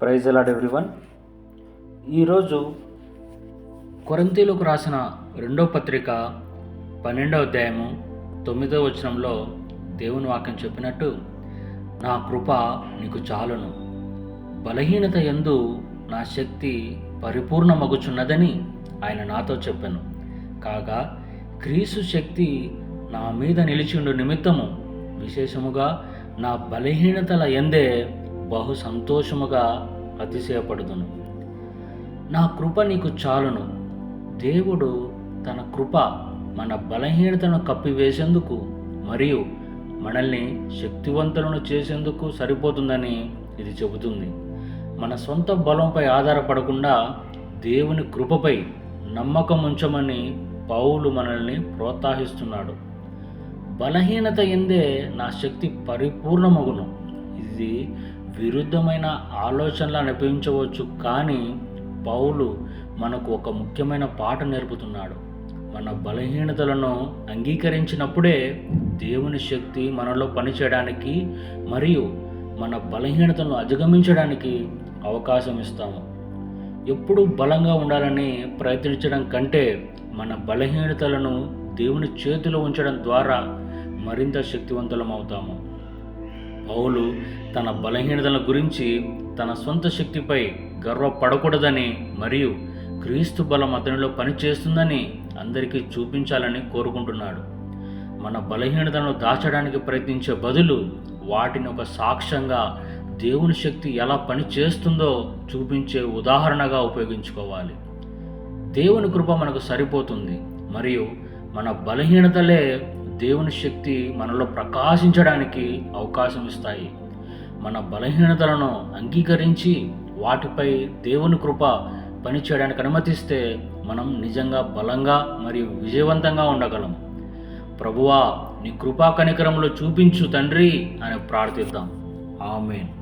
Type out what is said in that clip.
Praise అలాడ్ everyone. ఈరోజు కొరంతీలకు రాసిన రెండో పత్రిక పన్నెండవ అధ్యాయము తొమ్మిదవ వచనంలో దేవుని వాక్యం చెప్పినట్టు నా కృప నీకు చాలును. బలహీనత ఎందు నా శక్తి పరిపూర్ణమగుచున్నదని ఆయన నాతో చెప్పాను. కాగా క్రీసు శక్తి నా మీద నిలిచిండు నిమిత్తము విశేషముగా నా బలహీనతల ఎందే బహు సంతోషముగా అతిశయపడుదును. నా కృప నీకు చాలును. దేవుడు తన కృప మన బలహీనతను కప్పివేసేందుకు మరియు మనల్ని శక్తివంతులను చేసేందుకు సరిపోతుందని ఇది చెబుతుంది. మన సొంత బలంపై ఆధారపడకుండా దేవుని కృపపై నమ్మకం ఉంచమని పౌలు మనల్ని ప్రోత్సహిస్తున్నాడు. బలహీనత ఎందే నా శక్తి పరిపూర్ణమగును. ఇది విరుద్ధమైన ఆలోచనలు అనిపించవచ్చు కానీ పౌలు మనకు ఒక ముఖ్యమైన పాట నేర్పుతున్నాడు. మన బలహీనతలను అంగీకరించినప్పుడే దేవుని శక్తి మనలో పనిచేయడానికి మరియు మన బలహీనతలను అధిగమించడానికి అవకాశం ఇస్తాము. ఎప్పుడు బలంగా ఉండాలని ప్రయత్నించడం కంటే మన బలహీనతలను దేవుని చేతిలో ఉంచడం ద్వారా మరింత శక్తివంతులం అవుతాము పౌలు తన బలహీనతల గురించి తన సొంత శక్తిపై గర్వపడకూడదని మరియు క్రీస్తు బలం అతనిలో పనిచేస్తుందని అందరికీ చూపించాలని కోరుకుంటున్నాడు. మన బలహీనతలను దాచడానికి ప్రయత్నించే బదులు వాటిని ఒక సాక్ష్యంగా దేవుని శక్తి ఎలా పనిచేస్తుందో చూపించే ఉదాహరణగా ఉపయోగించుకోవాలి. దేవుని కృప మనకు సరిపోతుంది మరియు మన బలహీనతలే దేవుని శక్తి మనలో ప్రకాశించడానికి అవకాశం ఇస్తాయి. మన బలహీనతలను అంగీకరించి వాటిపై దేవుని కృప పనిచేయడానికి అనుమతిస్తే మనం నిజంగా బలంగా మరియు విజయవంతంగా ఉండగలం. ప్రభువా నీ కృపా కనికరంలో చూపించు తండ్రి అని ప్రార్థిద్దాం. ఆమెన్.